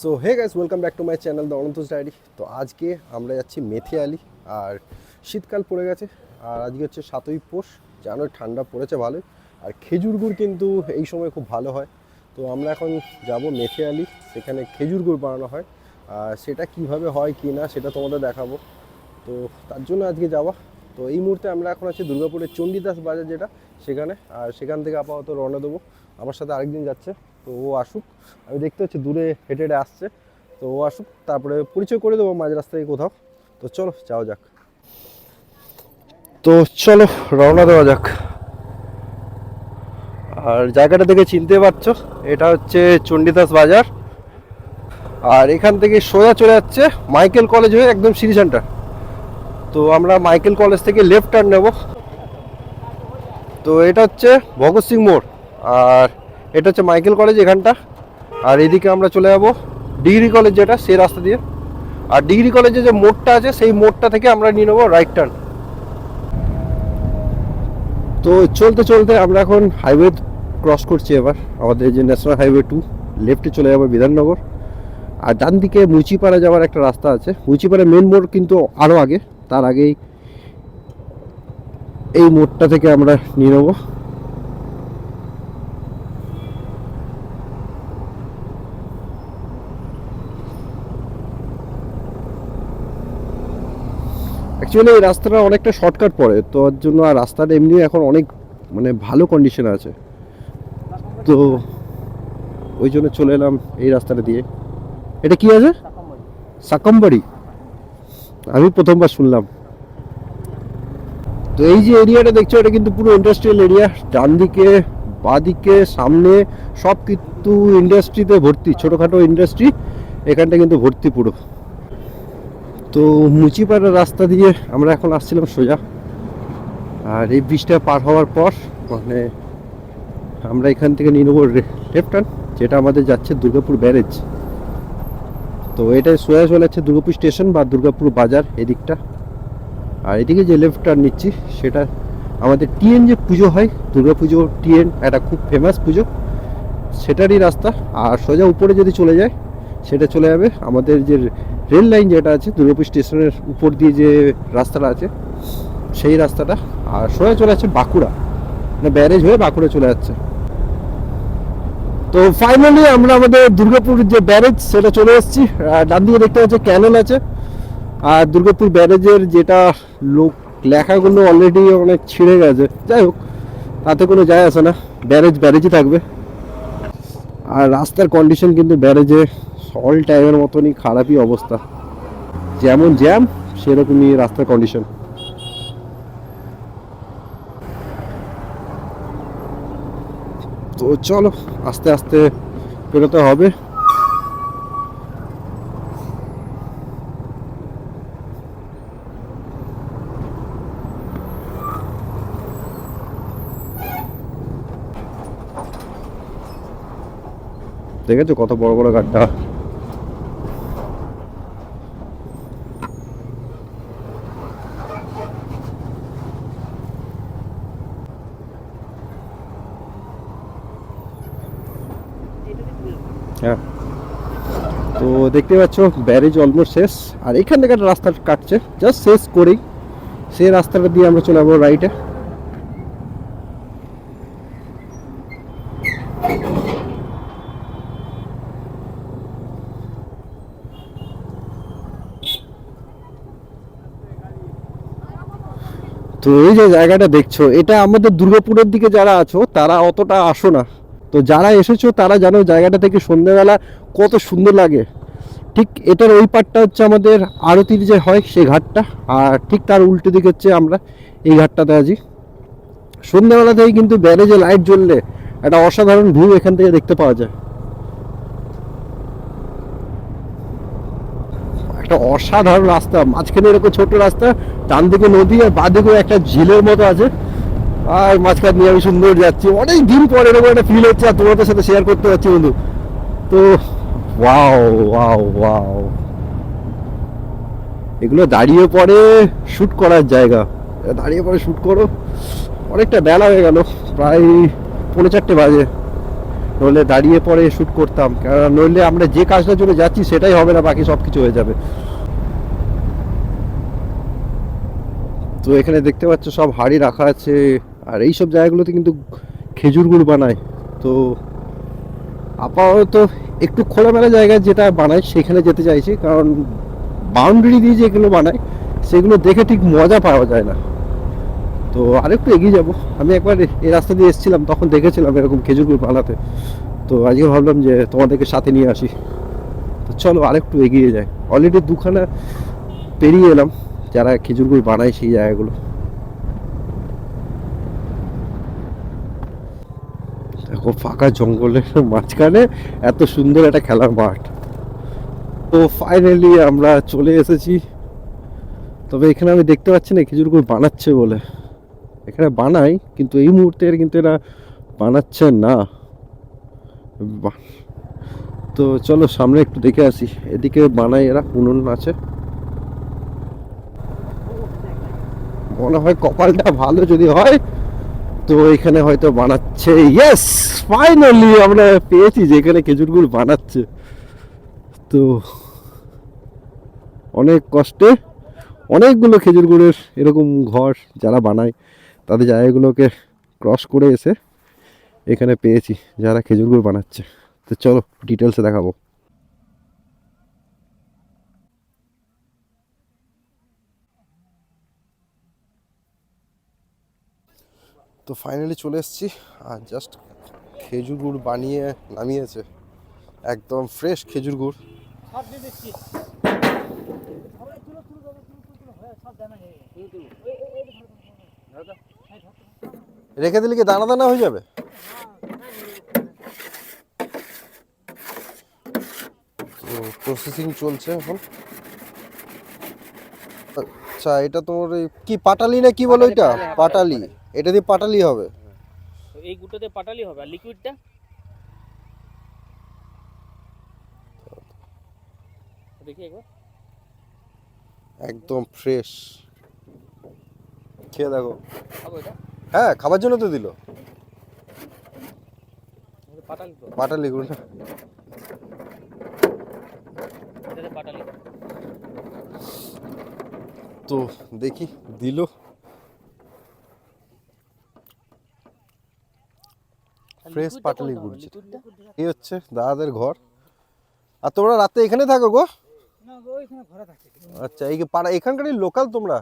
So hey guys welcome back to my channel the Anantas diary তো আজকে আমরা যাচ্ছি মেথে আলি আর শীতকাল পড়ে গেছে, আর আজকে হচ্ছে সাতই পোষ জানো ঠান্ডা পড়েছে ভালোই, আর খেজুর গুড় কিন্তু এই সময় খুব ভালো হয়। তো আমরা এখন যাব আলি সেখানে খেজুর গুড় বানানো হয়, আর সেটা কীভাবে হয় কি না সেটা তোমাদের দেখাবো। তো তার জন্য আজকে যাওয়া তো এই মুহূর্তে আমরা এখন আছি দুর্গাপুরের চণ্ডীদাস বাজার যেটা, সেখানে। আর সেখান থেকে আপাতত রওনা দেবো। আমার সাথে আরেকদিন যাচ্ছে, তো ও আসুক। আমি দেখতে পাচ্ছি দূরে হেঁটে হেঁটে আসছে, তো ও আসুক। তারপরে পরিচয় করে দেবো মাঝ রাস্তায় কোথাও। তো চলো, যাওয়া যাক। তো চলো, রওনা দেওয়া যাক। আর জায়গাটা দেখে চিনতে পারছ, এটা হচ্ছে চণ্ডীদাস বাজার। আর এখান থেকে সোজা চলে যাচ্ছে মাইকেল কলেজ হয়ে একদম সিটি সেন্টার। তো আমরা মাইকেল কলেজ থেকে লেফট টার্ন নেব। তো এটা হচ্ছে ভগৎ সিং মোড়, আর এটা হচ্ছে মাইকেল কলেজ এখানটা। আর এদিকে আমরা চলে যাব ডিগ্রি কলেজ যেটা, সেই রাস্তা দিয়ে। আর ডিগ্রি কলেজে যে মোড়টা আছে, সেই মোড়টা থেকে আমরা নিয়ে নেব রাইট টার্ন তো চলতে চলতে আমরা এখন হাইওয়ে ক্রস করছি এবার। আমাদের যে ন্যাশনাল হাইওয়ে টু লেফটে চলে যাব বিধাননগর। আর ডান দিকে মুচিপাড়া যাওয়ার একটা রাস্তা আছে। মুচিপাড়া মেন মোড় কিন্তু আরও আগে। তার আগেই এই মোড়টা থেকে আমরা নিয়ে নেব। অ্যাকচুয়ালি এই রাস্তাটা অনেকটা শর্টকাট পড়ে তো ওর জন্য আর রাস্তাটা এমনি এখন অনেক মানে ভালো কন্ডিশনে আছে। তো ওই জন্য চলে এলাম এই রাস্তাটা দিয়ে। এটা কি আছে? সাকম্বাড়ি আমি প্রথমবার শুনলাম। তো এই যে এরিয়াটা দেখছ, এটা কিন্তু পুরো ইন্ডাস্ট্রিয়াল এরিয়া ডান দিকে বাদিকে, সামনে, সব কিন্তু ইন্ডাস্ট্রিতে ভর্তি, ছোটোখাটো ইন্ডাস্ট্রি এখানটা কিন্তু ভর্তি পুরো। তো মুচিপাড়া রাস্তা দিয়ে আমরা এখন আসছিলাম সোজা। আর এই ব্রিজটা পার হওয়ার পর মানে আমরা এখান থেকে নিয়ে নেব লেফট যেটা আমাদের যাচ্ছে দুর্গাপুর ব্যারেজ। তো এটা সোয়া চলে যাচ্ছে দুর্গাপুর স্টেশন বা দুর্গাপুর বাজার এদিকটা। আর এদিকে যে লেফট টার্ন নিচ্ছি, সেটা আমাদের টিএন যে পুজো হয়, দুর্গা পুজো টিএন একটা খুব ফেমাস পুজো, সেটারই রাস্তা। আর সোজা উপরে যদি চলে যায়, সেটা চলে যাবে আমাদের যে রেল লাইন যেটা আছে, দুর্গাপুর স্টেশনের উপর দিয়ে যে রাস্তাটা আছে, সেই রাস্তাটা। আর সোজা চলে যাচ্ছে বাঁকুড়া। মানে ব্যারেজ হয়ে বাঁকুড়া চলে যাচ্ছে। তো ফাইনালি আমরা আমাদের দুর্গাপুর যে ব্যারেজ, সেটা চলে এসেছি। ডান দিকে দেখতে পাচ্ছি ক্যানেল আছে। আর দুর্গাপুর ব্যারেজের যেটা লোক, লেখাগুলো অলরেডি অনেক ছিঁড়ে গেছে। যাই হোক, তাতে কোনো যায় আসে না। ব্যারেজ, ব্যারেজই থাকবে। আর রাস্তার কন্ডিশন কিন্তু ব্যারেজে অল টাইমের মতনই খারাপই অবস্থা। যেমন জ্যাম সেরকমই রাস্তার কন্ডিশন তো চলো আস্তে আস্তে পেরোতে হবে। দেখেছ কত বড় বড় গাড়িটা? হ্যাঁ। তো দেখতে পাচ্ছ ব্যারেজ অলমোস্ট শেষ। আর এখান থেকে একটা রাস্তা কাটছে জাস্ট শেষ করেই সেই রাস্তাটা দিয়ে আমরা চলে যাব রাইটে তো এই যে জায়গাটা দেখছ, এটা আমাদের দুর্গাপুরের দিকে যারা আছো, তারা অতটা আসো না। তো যারা এসেছ, তারা জানো জায়গাটা থেকে সন্ধ্যেবেলা কত সুন্দর লাগে। ঠিক এটার ওই পাটটা হচ্ছে আমাদের আরতির যে হয়, সেই ঘাটটা। আর ঠিক তার উল্টো দিকে হচ্ছে আমরা এই ঘাটটাতে আছি। সন্ধ্যেবেলা থেকে কিন্তু ব্যারেজে লাইট জ্বললে একটা অসাধারণ ভিউ এখান থেকে দেখতে পাওয়া যায়। একটা অসাধারণ রাস্তা, মাঝখানে এরকম ছোট রাস্তা ডান দিকে নদী আর বাঁ দিকে একটা ঝিলের মতো আছে। আর মাঝখান দিয়ে আমি সুন্দর যাচ্ছি। অনেক দিন পরে এরকম একটা ফিল হচ্ছে, আর তোমাদের সাথে শেয়ার করতে পারছি বন্ধু। তো ওয়াও ওয়াও ওয়াও এগুলো দাঁড়িয়ে পরে শ্যুট করার জায়গা। দাঁড়িয়ে পরে শ্যুট করো। অনেকটা বেলা হয়ে গেল, প্রায় পৌনে চারটে বাজে। নইলে দাঁড়িয়ে পরে শ্যুট করতাম। কারণ নইলে আমরা যে কাজটার জন্য যাচ্ছি, সেটাই হবে না, বাকি সব কিছু হয়ে যাবে। তো এখানে দেখতে পাচ্ছ, সব হাড়ি রাখা আছে। আর এই সব জায়গাগুলোতে কিন্তু খেজুর গুড় বানায়। তো আপাতত একটু খোলামেলা জায়গায় যেটা বানায়, সেখানে যেতে চাইছি। কারণ বাউন্ডারি দিয়ে যেগুলো বানায়, সেগুলো দেখে ঠিক মজা পাওয়া যায় না। তো আরেকটু এগিয়ে যাব। আমি একবার এই রাস্তা দিয়ে এসেছিলাম, তখন দেখেছিলাম এরকম খেজুর গুড় বানাতে। তো আজকে ভাবলাম যে তোমাদেরকে সাথে নিয়ে আসি। তো চলো আরেকটু এগিয়ে যাই। অলরেডি দুখানা পেরিয়ে এলাম, যারা খেজুর গুড় বানায় সেই জায়গাগুলো। দেখো, ফাঁকা জঙ্গলের মাঝখানে এত সুন্দর একটা খেলার মাঠ। তো ফাইনালি আমরা চলে এসেছি। তবে এখানে আমি দেখতে পাচ্ছি না, খেজুর গুড় বানাচ্ছে বলে। এখানে বানাই, কিন্তু এই মুহূর্তে কিন্তু এরা বানাচ্ছে না। তো চলো, সামনে একটু দেখে আসি। এদিকে বানাই এরা, উনুন আছে। মনে হয় কপালটা ভালো যদি হয় তো এখানে হয়তো বানাচ্ছে ইয়েস ফাইনালি আমরা পেয়েছি যে এখানে খেজুর গুড় বানাচ্ছে। তো অনেক কষ্টে অনেকগুলো খেজুর গুড়ের এরকম ঘর যারা বানায়, তাদের জায়গাগুলোকে ক্রস করে এসে এখানে পেয়েছি, যারা খেজুর গুড় বানাচ্ছে। তো চলো ডিটেলসে দেখাবো। তো ফাইনালি চলে এসেছি। আর জাস্ট খেজুর গুড় বানিয়ে নামিয়েছে। একদম ফ্রেশ খেজুর গুড়। রেখে দিলে কি দানা দানা হয়ে যাবে? তো প্রসেসিং চলছে এখন। আচ্ছা এটা তোমার কি পাটালি না কি বলো এটা পাটালি। এটা দিয়ে পাটালি হবে। তো এই গুটোতে পাটালি হবে আর লিকুইডটা দেখি একবার। একদম ফ্রেশ খেয়ে দেখো। খাব এটা? হ্যাঁ খাবার জন্য তো দিল। পাটালি তো। পাটালি গুড়। না এটাতে পাটালি। তো দেখি দিল। Fresh পাটালি গুড় যেটা। এই হচ্ছে দাদাদের ঘর। আর তোমরা রাতে এখানে থাকো গো? না গো এখানে ঘরে থাকে আচ্ছা এই পাড়া এখানকারই লোকাল তোমরা?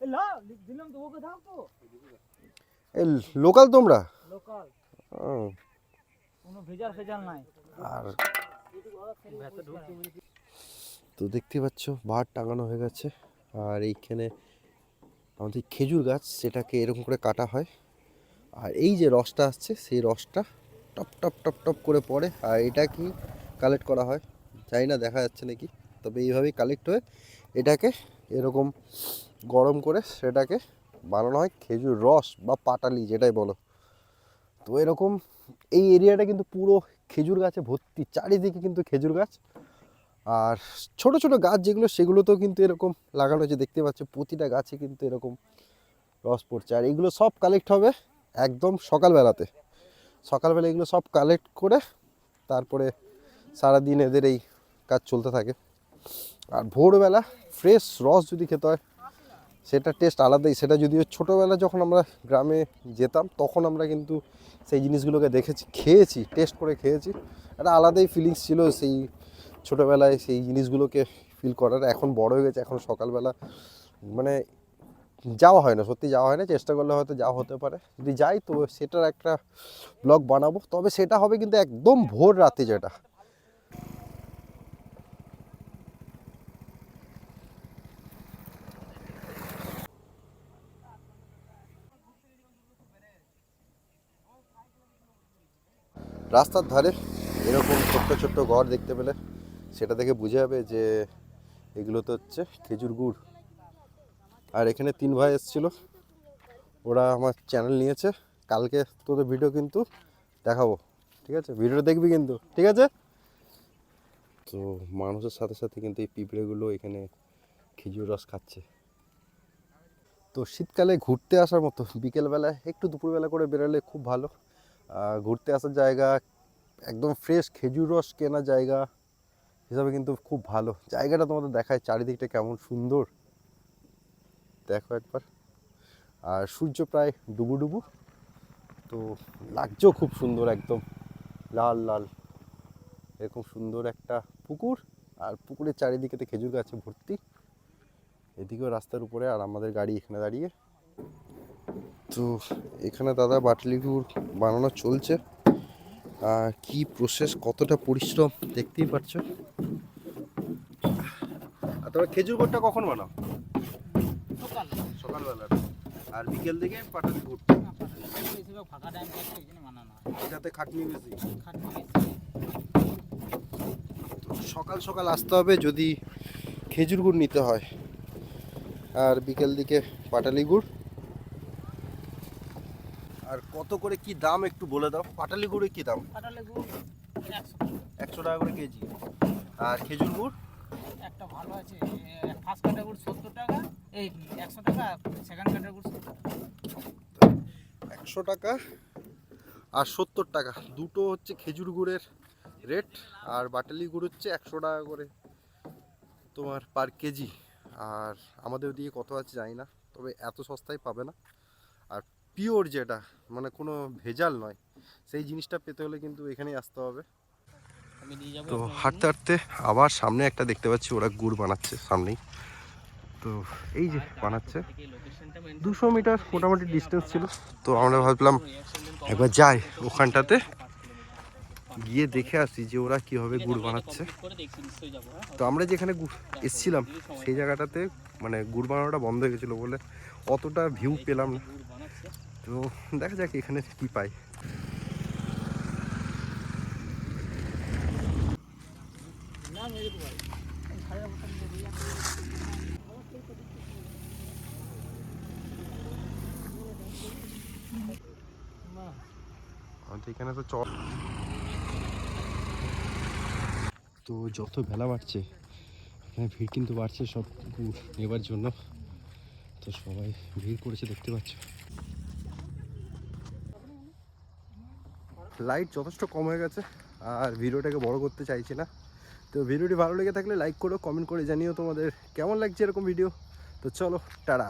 এই লা দিলাম তো ওকে দাও তো। এই লোকাল তোমরা? লোকাল কোনো ভেজাল ফেজাল নাই। আর তো দেখতে পাচ্ছ বাহার টাঙানো হয়ে গেছে। আর এইখানে আমাদের খেজুর গাছ সেটাকে এরকম করে কাটা হয়। আর এই যে রসটা আসছে, সেই রসটা টপ টপ টপ টপ করে পড়ে। আর এটা কি কালেক্ট করা হয়? জানি না, দেখা যাচ্ছে নাকি। তবে এইভাবেই কালেক্ট হয়ে এটাকে এরকম গরম করে সেটাকে বানানো হয় খেজুর রস বা পাটালি, যেটাই বলো। তো এরকম এই এরিয়াটা কিন্তু পুরো খেজুর গাছে ভর্তি, চারিদিকে কিন্তু খেজুর গাছ। আর ছোট ছোট গাছ যেগুলো, সেগুলোতেও কিন্তু এরকম লাগানো হয়েছে। দেখতে পাচ্ছ, প্রতিটা গাছে কিন্তু এরকম রস পড়ছে। আর এগুলো সব কালেক্ট হবে একদম সকালবেলাতে। সকালবেলা এগুলো সব কালেক্ট করে তারপরে সারাদিন এদের এই কাজ চলতে থাকে। আর ভোরবেলা ফ্রেশ রস যদি খেতে হয়, সেটা টেস্ট আলাদাই। সেটা যদিও ছোটোবেলা যখন আমরা গ্রামে যেতাম, তখন আমরা কিন্তু সেই জিনিসগুলোকে দেখেছি, খেয়েছি টেস্ট করে খেয়েছি। একটা আলাদাই ফিলিংস ছিল সেই ছোটোবেলায় সেই জিনিসগুলোকে ফিল করার। এখন বড় হয়ে গেছে, এখন সকালবেলা মানে যাওয়া হয় না, সত্যি যাওয়া হয় না, চেষ্টা করলে হয়তো যাওয়া হতে পারে। যদি যাই, তো সেটার একটা ব্লগ বানাবো। তবে সেটা হবে কিন্তু একদম ভোর রাতে যেটা। রাস্তার ধারে এরকম ছোট্ট ছোট্ট ঘর দেখতে পেলে সেটা দেখে বুঝে যাবে যে এগুলো তো হচ্ছে খেজুর গুড়। আর এখানে তিন ভাই এসেছিল। ওরা আমার চ্যানেল নিয়েছে। কালকে তোদের ভিডিও কিন্তু দেখাবো। ঠিক আছে? ভিডিওটা দেখবি কিন্তু। ঠিক আছে? তো মানুষের সাথে সাথে কিন্তু এই পিঁপড়েগুলো এখানে খেজুর রস খাচ্ছে। তো শীতকালে ঘুরতে আসার মতো বিকেলবেলায় একটু দুপুরবেলা করে বেরোলে খুব ভালো। ঘুরতে আসার জায়গা, একদম ফ্রেশ খেজুর রস কেনা জায়গা হিসাবে কিন্তু খুব ভালো। জায়গাটা তোমাদের দেখায় চারিদিকটা কেমন সুন্দর। দেখো একবার। আর সূর্য প্রায় ডুবু ডুবু। তো লাগছেও খুব সুন্দর একদম। লাল লাল। এরকম সুন্দর একটা পুকুর। আর পুকুরের চারিদিকে তো খেজুর গাছে ভর্তি। এদিকেও রাস্তার উপরে আর আমাদের গাড়ি এখানে দাঁড়িয়ে। তো এখানে দাদা বাটলি গুড় বানানো চলছে। আর কি প্রসেস কতটা পরিশ্রম, দেখতেই পাচ্ছ আর তবে খেজুর গুড়টা কখন বানাও? সকালবেলা আর বিকেল দিকে বানানো হয় এটাতে খাটনি বেশি। সকাল সকাল আসতে হবে যদি খেজুর গুড় নিতে হয়। আর বিকেল দিকে পাটালি গুড়। আর কত করে কি দাম একটু বলে দাও। পাটালি গুড়ে কি দাম? একশো টাকা করে কেজি। আর খেজুর গুড়? একটা ভালো আছে ফার্স্ট কাটা গুড় সত্তর টাকা। এই একশো টাকা সেকেন্ড কাটা গুড় একশো টাকা আর সত্তর টাকা। দুটো হচ্ছে খেজুর গুড়ের রেট আর বাটালি গুড় হচ্ছে একশো টাকা করে তোমার পার কেজি। আর আমাদের ওদিকে কত আছে জানি না তবে এত সস্তায় পাবে না। আর পিওর যেটা মানে কোনো ভেজাল নয় সেই জিনিসটা পেতে হলে কিন্তু এখানেই আসতে হবে। আমি নিয়ে যাব তো হাঁটতে হাঁটতে আবার সামনে একটা দেখতে পাচ্ছি ওরা গুড় বানাচ্ছে সামনেই। তো এই যে বানাচ্ছে। দুশো মিটার মোটামুটি ডিস্টেন্স ছিল। তো আমরা ভাবলাম একবার যাই ওখানটাতে। গিয়ে দেখে আসি যে ওরা কীভাবে গুড় বানাচ্ছে। হ্যাঁ। তো আমরা যেখানে এসছিলাম সেই জায়গাটাতে মানে গুড় বানানোটা বন্ধ হয়ে গেছিল বলে অতটা ভিউ পেলাম না। তো দেখা যাক এখানে কি পাই না মেরে দেবো ভাই সাড়ে বছর নিয়ে দিয়ে এখানে তো চল। তো যত বেলা বাড়ছে এখানে ভিড় কিন্তু বাড়ছে সব গুড় নেবার জন্য। তো সবাই ভিড় করেছে দেখতে পাচ্ছ। লাইট যথেষ্ট কম হয়ে গেছে আর ভিডিওটাকে বড় করতে চাইছি না। তো ভিডিওটি ভালো লেগে থাকলে লাইক করো কমেন্ট করে জানিও তোমাদের কেমন লাগছে এরকম ভিডিও তো চলো টাটা।